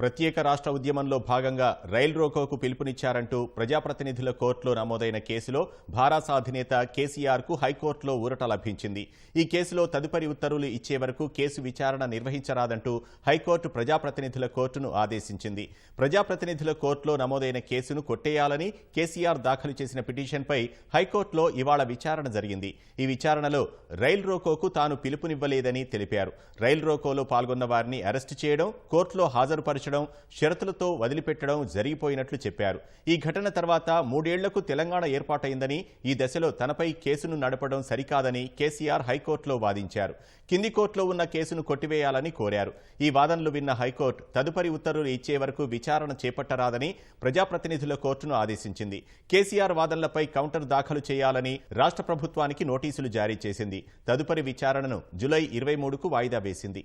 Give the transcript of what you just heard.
ప్రత్యేక రాష్ట్ర ఉద్యమంలో భాగంగా రైల్ రోకోకు పిలుపునిచ్చారంటూ ప్రజాప్రతినిధుల కోర్టులో నమోదైన కేసులో భారాస అధినేత కేసీఆర్కు హైకోర్టులో ఊరట లభించింది. ఈ కేసులో తదుపరి ఉత్తర్వులు ఇచ్చే వరకు కేసు విచారణ నిర్వహించరాదంటూ హైకోర్టు ప్రజాప్రతినిధుల కోర్టును ఆదేశించింది. ప్రజాప్రతినిధుల కోర్టులో నమోదైన కేసును కొట్టేయాలని కేసీఆర్ దాఖలు చేసిన పిటిషన్పై హైకోర్టులో ఇవాళ విచారణ జరిగింది. ఈ విచారణలో రైల్ రోకోకు తాను పిలుపునివ్వలేదని తెలిపారు. రైల్ రోకోలో పాల్గొన్న వారిని అరెస్టు చేయడం కోర్టులో హాజరుపరచడం షరతులతో వదిలిపెట్టడం జరిగిపోయినట్లు చెప్పారు. ఈ ఘటన తర్వాత మూడేళ్ళకు తెలంగాణ ఏర్పాటైందని ఈ దశలో తనపై కేసును నడపడం సరికాదని కేసీఆర్ హైకోర్టులో వాదించారు. కింది కోర్టులో ఉన్న కేసును కొట్టివేయాలని కోరారు. ఈ వాదనలు విన్న హైకోర్టు తదుపరి ఉత్తర్వులు ఇచ్చే వరకు విచారణ చేపట్టరాదని ప్రజాప్రతినిధుల కోర్టును ఆదేశించింది. కేసీఆర్ వాదనలపై కౌంటర్ దాఖలు చేయాలని రాష్ట్ర ప్రభుత్వానికి నోటీసులు జారీ చేసింది. తదుపరి విచారణను జులై ఇరవై మూడుకు వాయిదా వేసింది.